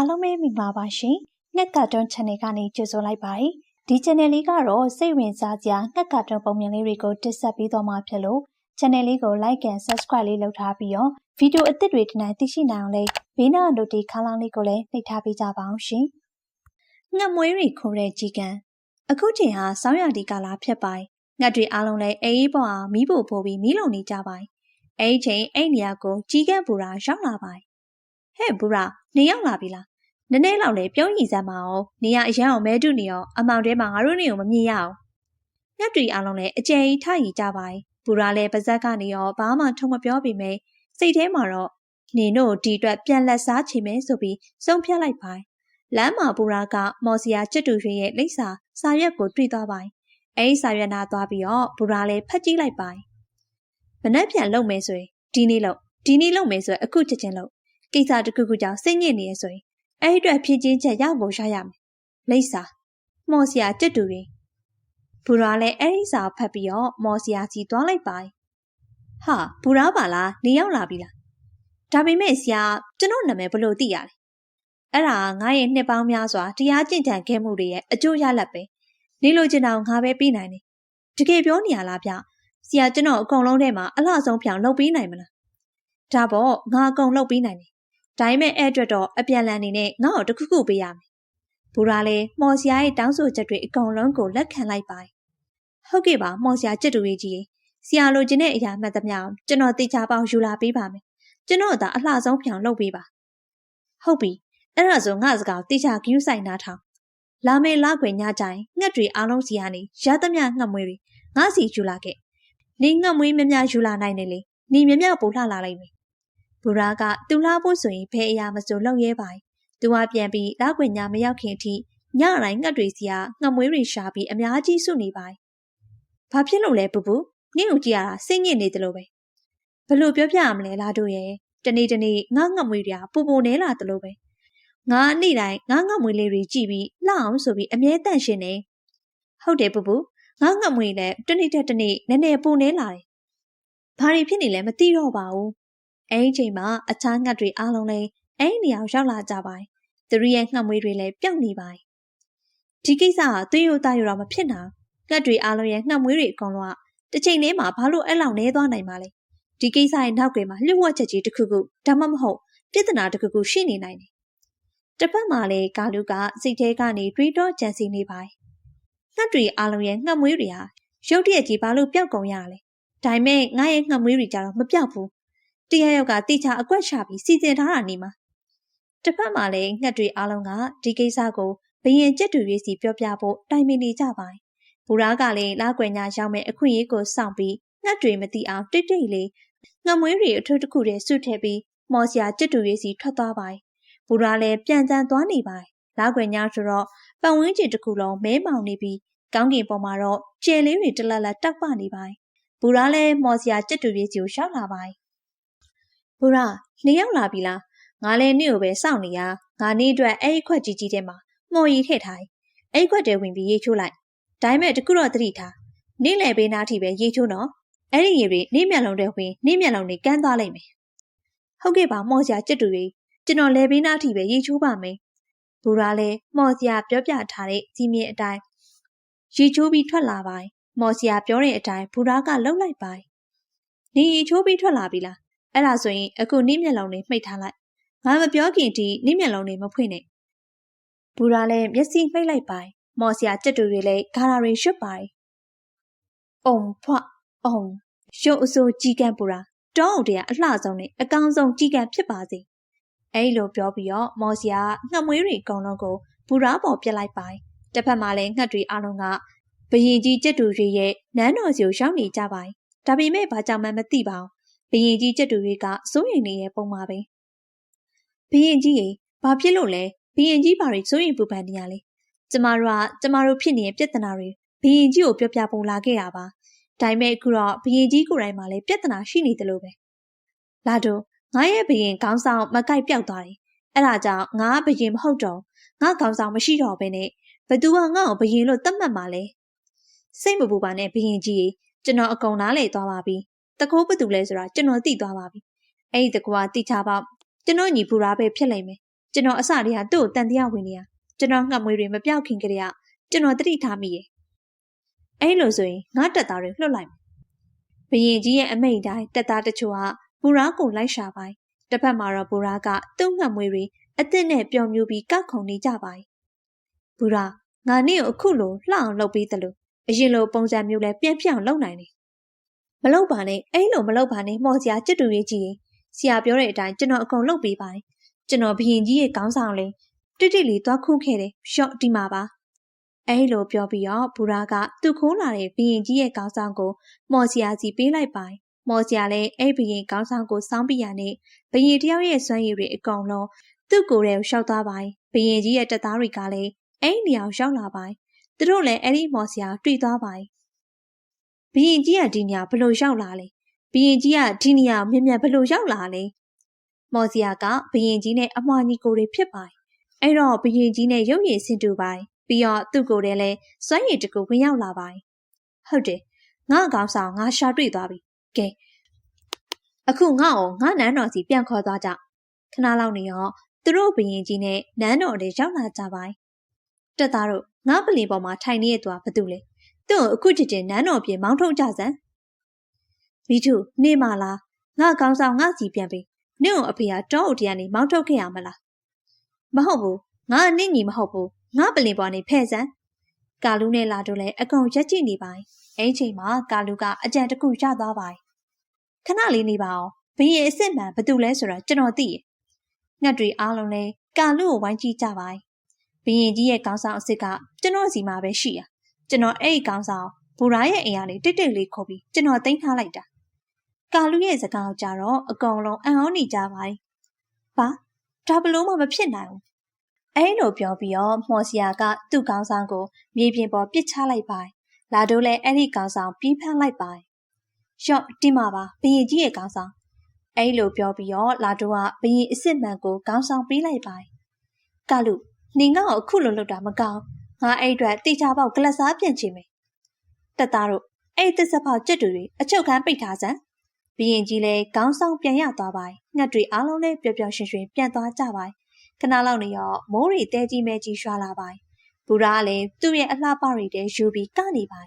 အားလုံးပဲမင်္ဂလာပါရှင်။ငှက်ကတွန်း channel ကနေကြိုဆိုလိုက်ပါတယ်။ဒီ channel လေးကတော့စိတ်ဝင်စားစရာငှက်ကတွန်းပုံမြင်လေးတွေကိုတင်ဆက်ပေးသွားမှာဖြစ်လို့ channel လေးကို like and subscribe လေးလုပ်ထားပြီးတော့ဗီဒီယိုအသစ်တွေဒီနေ့သိရှိနိုင်အောင်လေးဘေးနား notification ခန်းလေးကိုလည်းနှိပ်ထားပေးကြပါအောင်ရှင်။ငှက်မွေးတွေခိုးတဲ့ကြီးကံအခုချိန်ဟာစောင်းရဒီကာလာဖြစ်ပါတယ်။ငှက်တွေအားလုံးလည်းအေးအေးပေါ်အောင်မီးဖို့ပို့ပြီးမီးလုံနေကြပါတယ်။အဲဒီချိန်အဲ့နေရာကိုကြီးကံပူရာရောက်လာပါတယ် ဟဲ့ဘူရာနေရောက်လာပြီလားနည်းနည်းလောက်လေပြုံးရည်စမ်းမအောင်နေရအရန်အောင်မဲတုနေရောအမောင်ထဲမှာငါတို့နေကိုမမြင်ရအောင်ညက်တွေအားလုံးလည်းအကျယ်ကြီးထားရည်ကြပါ යි ဘူရာလည်းပါဇက်ကနေရောဘာမှထုံမပြောပေမဲ့စိတ်ထဲမှာတော့နေတို့ဒီအတွက်ပြန်လက်စားချင်မယ်ဆိုပြီးစုံဖြတ်လိုက်ပါလမ်းမှာဘူရာကမော်စီယာချစ်တူရွှေရဲ့လိပ်စာစာရွက်ကိုတွေ့သွားပါအဲဒီစာရွက်နာသွားပြီးတော့ဘူရာလည်းဖတ်ကြည့်လိုက်ပါမနှက်ပြန်လုံမယ်ဆိုရင်ဒီနေ့လုံဒီနေ့လုံမယ်ဆိုရင်အခုချက်ချင်းလုံ ကိစ္စတစ်ခုခုကြောင့်စိတ်ညစ်နေရဆိုရင်အဲ့ဒီအတွက်ဖြည့်ချင်းချက်ရဖို့ရရမယ်လိပ်စာမော်စရာတက်တူတွေဘူရာလည်းအဲ့ဒီစာဖတ်ပြီးတော့မော်စရာစီသွားလိုက်ပါဟာဘူရာပါလားနေရောက်လာပြီလားဒါပေမဲ့ဆရာကျွန်တော်နာမည်ဘလို့သိရလဲအဲ့ဒါငါရဲ့နှစ်ပေါင်းများစွာတရားကျင့်ကြံခဲ့မှုတွေရဲ့အကျိုးရလဒ်ပဲနေလို့ကျင်အောင်ငါပဲပြီးနိုင်တယ်တကယ်ပြောနေရလားဗျဆရာကျွန်တော်အကုန်လုံးထဲမှာအလှဆုံးဖြောင်လုပ်ပြီးနိုင်မလားဒါပေါ့ငါအကုန်လုပ်ပြီးနိုင်တယ် ဒါပေမဲ့အဲ့အတွက်တော့အပြန်လန်နေနဲ့ငါ့ကိုတခုခုပေးရမယ်။ဘူရာလည်းမော်စရာရဲ့တောင်းဆိုချက်တွေအကုန်လုံးကိုလက်ခံလိုက်ပါ။ဟုတ်ကဲ့ပါမော်စရာချက်တူကြီးကြီးဆရာလိုချင်တဲ့အရာမှတ်သမျှကျွန်တော်တေချာပေါင်းယူလာပေးပါမယ်။ကျွန်တော်သာအလှဆုံးဖြောင်လုပ်ပေးပါ။ဟုတ်ပြီအဲ့ဒါဆိုငါစကားတေချာဂယူးဆိုင်နာထောင်။လာမေလာခွေညကြိုင်ငှက်တွေအားလုံးစီကနေရသမျှငှက်မွေးတွေငါစီယူလာခဲ့။နေငှက်မွေးများများယူလာနိုင်တယ်လေ။နေများများပို့လှလာလိုက်မယ် ဘူရာကသူလာဖို့ဆိုရင်ဖဲအရာမစိုးလောက်ရဲပါ။သူကပြန်ပြီးလောက်ခွင်ညာမရောက်ခင်အထိညတိုင်းငှက်တွေစီကငှက်မွေးတွေရှာပြီးအများကြီးစုနေပါ။ဘာဖြစ်လို့လဲပူပူနင့်ကိုကြည့်ရတာစိတ်ညစ်နေတယ်လို့ပဲ။ဘလို့ပြောပြရမလဲလားတို့ရဲ့တနေ့တနေ့ငါငှက်မွေးတွေကပူပူနေလာတယ်လို့ပဲ။ငါနေ့တိုင်းငါငှက်မွေးလေးတွေကြည့်ပြီးလှအောင်ဆိုပြီးအမြဲတန့်ရှင်းနေ။ဟုတ်တယ်ပူပူငါငှက်မွေးလည်းတနေ့တက်တနေ့နည်းနည်းပူနေလာတယ်။ဘာတွေဖြစ်နေလဲမသိတော့ပါဘူး အဲဒီချိန်မှာအခြားငှက်တွေအားလုံးလည်းအဲ့ဒီနေရာရောက်လာကြပါတယ်။သူတို့ရဲ့ငှက်မွေးတွေလည်းပျောက်နေပါတယ်။ဒီကိစ္စဟာသွေးရိုးသားရိုးတော့မဖြစ်နိုင်ငှက်တွေအားလုံးရဲ့ငှက်မွေးတွေအကုန်လုံးကတစ်ချိန်လေးမှာဘာလို့အဲ့လောက်နေသွားနိုင်မှာလဲ။ဒီကိစ္စရဲ့နောက်ကွယ်မှာလျှို့ဝှက်ချက်ကြီးတစ်ခုခုဒါမှမဟုတ်ပြဿနာတစ်ခုခုရှိနေနိုင်တယ်။တစ်ဖက်မှာလည်းကာလူကစိတ်ထဲကနေတွေးတောကြံစည်နေပါတယ်။ငှက်တွေအားလုံးရဲ့ငှက်မွေးတွေဟာရုတ်တရက်ကြီးဘာလို့ပျောက်ကုန်ရလဲ။ဒါပေမဲ့ငါရဲ့ငှက်မွေးတွေကြတော့မပျောက်ဘူး တရရောက်ကတိချအကွက်ချပြီးစီစဉ်ထားတာနေမှာတစ်ဖက်မှာလည်းငှက်တွေအားလုံးကဒီကိစ္စကိုဘရင်ကျက်တူရေးစီပြောပြဖို့တိုင်ပင်နေကြပါတယ်ဘူရာကလည်းလာကွယ်ညာရောက်မဲ့အခွင့်အရေးကိုစောင့်ပြီးငှက်တွေမသိအောင်တိတ်တိတ်လေးငှက်မွေးတွေအထွတ်တစ်ခုတည်းဆွထည့်ပြီးမော်စရာကျက်တူရေးစီထွက်သွားပါတယ်ဘူရာလည်းပြန်တန်းသွားနေပါတယ်လာကွယ်ညာဆိုတော့ပတ်ဝန်းကျင်တစ်ခုလုံးမဲမောင်နေပြီးကောင်းကင်ပေါ်မှာတော့ကျယ်လေးတွေတလက်လက်တောက်ပနေပါတယ်ဘူရာလည်းမော်စရာကျက်တူရေးစီကိုရှောက်လာပါတယ် ဘူရာနေရောက်လာပြီလားငါလည်းနေ့ကိုပဲစောင့်နေရငါနေ့အတွက်အဲ့ဒီခွက်ကြီးကြီးထဲမှာမှော်ရီထည့်ထားအဲ့ဒီခွက်တဲဝင်ပြီးရေချိုးလိုက်ဒါပေမဲ့တကူတော့သတိထားနေ့လယ်ပေးနားထိပဲရေချိုးနော်အဲ့ဒီရေတွေနေ့မျက်လုံးတွေဝင်နေ့မျက်လုံးတွေကန်းသွားလိုက်မယ်ဟုတ်ကဲ့ပါမော်စရာကြက်တူတွေကျွန်တော်လယ်ပေးနားထိပဲရေချိုးပါမယ်ဘူရာလည်းမော်စရာပြောပြထားတဲ့ကြီးမြင့်အတိုင်းရေချိုးပြီးထွက်လာပါတယ်မော်စရာပြောတဲ့အတိုင်းဘူရာကလှုပ်လိုက်ပါတယ်နေရေချိုးပြီးထွက်လာပြီလား အဲ့ဒါဆိုရင်အခုနိမျက်လုံးတွေမှိတ်ထားလိုက်ငါမပြောခင်ဒီနိမျက်လုံးတွေမဖွင့်နဲ့ဘူရာလည်းမျက်စိမှိတ်လိုက်ပါမော်စရာကြက်တူတွေလည်းဂါရာတွေရွတ်ပါတယ်အုံဖွအုံရုပ်အစိုးကြီးကန်းပူရာတောင်းအောင်တရအလှဆုံးနဲ့အကောင်းဆုံးကြီးကန်းဖြစ်ပါစေအဲ့လိုပြောပြီးတော့မော်စရာငှက်မွေးတွေအကုန်လုံးကိုဘူရာပေါ်ပြစ်လိုက်ပါတယ်တစ်ဖက်မှာလည်းငှက်တွေအလုံးကဘရင်ကြီးကြက်တူတွေရဲ့နန်းတော်စီကိုရောက်နေကြပါတယ်ဒါပေမဲ့ဘာကြောင့်မှမသိပါဘူး ဘရင်ကြီးကြက်တူတွေကစိုးရိမ်နေရဲ့ပုံပါပဲဘရင်ကြီးရေဘာဖြစ်လို့လဲဘရင်ကြီးဘာတွေစိုးရိမ်ပူပန်နေရလဲကျမတို့ကကျမတို့ဖြစ်နေတဲ့ပြဿနာတွေဘရင်ကြီးကိုပြောပြပုံလာခဲ့တာပါဒါပေမဲ့အခုတော့ဘရင်ကြီးကိုယ်တိုင်မှလည်းပြဿနာရှိနေတယ်လို့ပဲလာတော့ငါရဲ့ဘရင်ခေါင်းဆောင်မကိုက်ပြောက်သွားတယ်အဲ့ဒါကြောင့်ငါဘရင်မဟုတ်တော့ငါခေါင်းဆောင်မရှိတော့ဘဲနဲ့ဘသူကငါ့ကိုဘရင်လို့သတ်မှတ်မှာလဲစိတ်မပူပါနဲ့ဘရင်ကြီးကျွန်တော်အကုန်နားလေသွားပါပြီ တကိုးဘသူလဲဆိုတာကျွန်တော်သိသွားပါပြီအဲ့ဒီတကွာတိချပါကျွန်တော်ညီပူရာပဲဖြစ်လိမ့်မယ်ကျွန်တော်အစတည်းကသူ့ကိုတန်တရားဝင်နေရကျွန်တော်ငှက်မွေးတွေမပြောက်ခင်ကလေးကကျွန်တော်တတိထားမိရဲ့အဲ့လိုဆိုရင်ငါတက်သားတွေလွတ်လိုက်မယ်ဘရင်ကြီးရဲ့အမိန့်တိုင်းတက်သားတချို့ကဘူရာကိုလိုက်ရှာပိုင်းတစ်ဖက်မှာတော့ဘူရာကသူ့ငှက်မွေးတွေအစ်စ်နဲ့ပျော်မြူပြီးကောက်ခုံနေကြပါ යි ဘူရာငါနေ့ကိုအခုလိုလှအောင်လုပ်ပြီးသလိုအရင်လိုပုံစံမျိုးလဲပြန်ပြောင်းလုပ်နိုင်တယ် မလုပ်ပါနဲ့အဲ့လိုမလုပ်ပါနဲ့မော်စရာကြစ်တူရေးကြီးရင်ဆရာပြောတဲ့အတိုင်းကျွန်တော်အကုန်လုပ်ပေးပါတယ်ကျွန်တော်ဘရင်ကြီးရဲ့ကောင်းဆောင်လေးတိတိလေးသွားခုခဲ့တယ်ရှော့ဒီမှာပါအဲ့လိုပြောပြီးတော့ဘူရာကသူ့ခိုးလာတဲ့ဘရင်ကြီးရဲ့ကောင်းဆောင်ကိုမော်စရာစီပေးလိုက်ပါတယ်မော်စရာလည်းအဲ့ဘရင်ကောင်းဆောင်ကိုစောင်းပြရနဲ့ဘရင်တယောက်ရဲ့စွမ်းရည်တွေအကုန်လုံးသူ့ကိုယ်ထဲကိုရှောက်သွားပါတယ်ဘရင်ကြီးရဲ့တပ်သားတွေကလည်းအဲ့နေရာကိုရောက်လာပါတယ်သူတို့လည်းအဲ့ဒီမော်စရာတွေ့သွားပါတယ် ဘရင်ကြီးကဒီနေရာဘလို့ရောက်လာလဲဘရင်ကြီးကဒီနေရာကိုမြင်မြန်ဘလို့ရောက်လာလဲမော်စရာကဘရင်ကြီးနဲ့အမွှာညီကိုတွေဖြစ်ပါတယ်အဲ့တော့ဘရင်ကြီးနဲ့ရုပ်ရည်ဆင်တူပါတယ်ပြီးတော့သူ့ကိုယ်ထဲလည်းစွမ်းရည်တကူဝင်ရောက်လာပါတယ်ဟုတ်တယ်ငါအကောင်ဆောင်ငါရှာတွေ့သွားပြီကဲအခုငါ့ကိုငါနန်းတော်စီပြန်ခေါ်သွားကြခဏလောက်နေရောသူတို့ဘရင်ကြီးနဲ့နန်းတော်တွေရောက်လာကြပါ යි တက်သားတို့ငါပလီပေါ်မှာထိုင်နေတဲ့သူကဘာတူလဲ သူ့ကိုအခုချစ်ချင်းနန်းတော်ပြင်မောင်းထုတ်ကြစမ်းမိထုနေမလားငါကောင်းဆောင်ငါစီပြန်ပြီနင့်ကိုအဖေကတောအုပ်တရားနေမောင်းထုတ်ခဲ့ရမလားမဟုတ်ဘူးငါအနင့်ညီမဟုတ်ဘူးငါပလင်ပေါ်နေဖဲ့စမ်းကာလူနဲ့လာတို့လည်းအကုန်ရက်ကြည့်နေပါ යි အဲ့ချိန်မှာကာလူကအကြံတစ်ခုရသွားပါ යි ခဏလေးနေပါအောင်ဘရင်အစ်စ်မှန်ဘာတူလဲဆိုတာကျွန်တော်သိရငှက်တွေအားလုံးလည်းကာလူကိုဝိုင်းကြည့်ကြပါ යි ဘရင်ကြီးရဲ့ကောင်းဆောင်အစ်စ်ကကျွန်တော်စီမှာပဲရှိရ ကျွန်တော်အဲ့ဒီကောင်းစာကိုဘူရာရဲ့အိမ်ကနေတိတ်တိတ်လေးခုတ်ပြီးကျွန်တော်သိမ်းထားလိုက်တာကာလူရဲ့စကားကိုကြတော့အကုန်လုံးအံ့ဩနေကြပါတယ်။ဘာဒါဘလို့မှမဖြစ်နိုင်ဘူး။အဲလိုပြောပြီးတော့မော်စီယာကသူ့ကောင်းဆောင်ကိုမြေပြင်ပေါ်ပစ်ချလိုက်ပါတယ်။လာတို့လည်းအဲ့ဒီကောင်းဆောင်ပြေးဖမ်းလိုက်ပါတယ်။ရှော့တင်ပါပါဘရင်ကြီးရဲ့ကောင်းဆောင်။အဲလိုပြောပြီးတော့လာတို့ကဘရင်အစ်စ်မှန်ကိုကောင်းဆောင်ပေးလိုက်ပါတယ်။ကာလူနေငေါ့ကိုအခုလိုလုပ်တာမကောင်း ငါအဲ့အတွက်တေချာပေါက်ကလစားပြန်ချင်မယ်တက်သားတို့အဲ့တစ္ဆဖောက်ကြက်တူတွေအချုပ်ခန်းပိတ်ထားစမ်းဘီရင်ကြီးလည်းခေါင်းဆောင်ပြန်ရသွားပါငှက်တွေအားလုံးလည်းပျော်ပျော်ရွှင်ရွှင်ပြန်သွားကြပါခဏလောက်နေရောမိုးရီတဲကြီးမဲကြီးရွာလာပါဘူရာကလည်းသူ့ရဲ့အလှပတွေတဲယူပြီးကနေပါ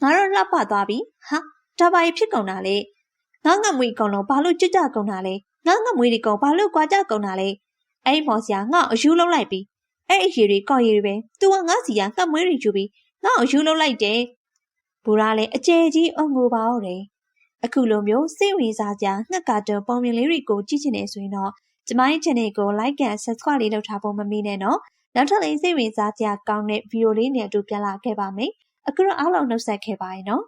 ငါတော့လှပသွားပြီဟာဒါပါဖြစ်ကုန်တာလေငါငမွေကောင်တော့ဘာလို့ကြွကြကုန်တာလဲငါငမွေဒီကောင်ဘာလို့ကြွားကြကုန်တာလဲအဲ့မော်စရာငါအယူလုံးလိုက်ပြီ အဲ့အရေတွေကော်ရည်တွေပဲသူကငါစီကငတ်မွေးတွေယူပြီးငါ့အယူလုံးလိုက်တယ်ဘူရာလည်းအကျယ်ကြီးအုံငိုပါတော့တယ်အခုလိုမျိုးစိတ်ဝင်စားကြငှက်ကာတွန်ပုံမြင်လေးတွေကိုကြည့်ချင်နေဆိုရင်တော့ကျမရဲ့ channel ကို like and subscribe လေးလုပ်ထားဖို့မမေ့နဲ့နော်နောက်ထပ်လေးစိတ်ဝင်စားကြကောင်းတဲ့ဗီဒီယိုလေးနဲ့အတူပြန်လာခဲ့ပါမယ်အခုတော့အားလုံးနှုတ်ဆက်ခဲ့ပါရနော်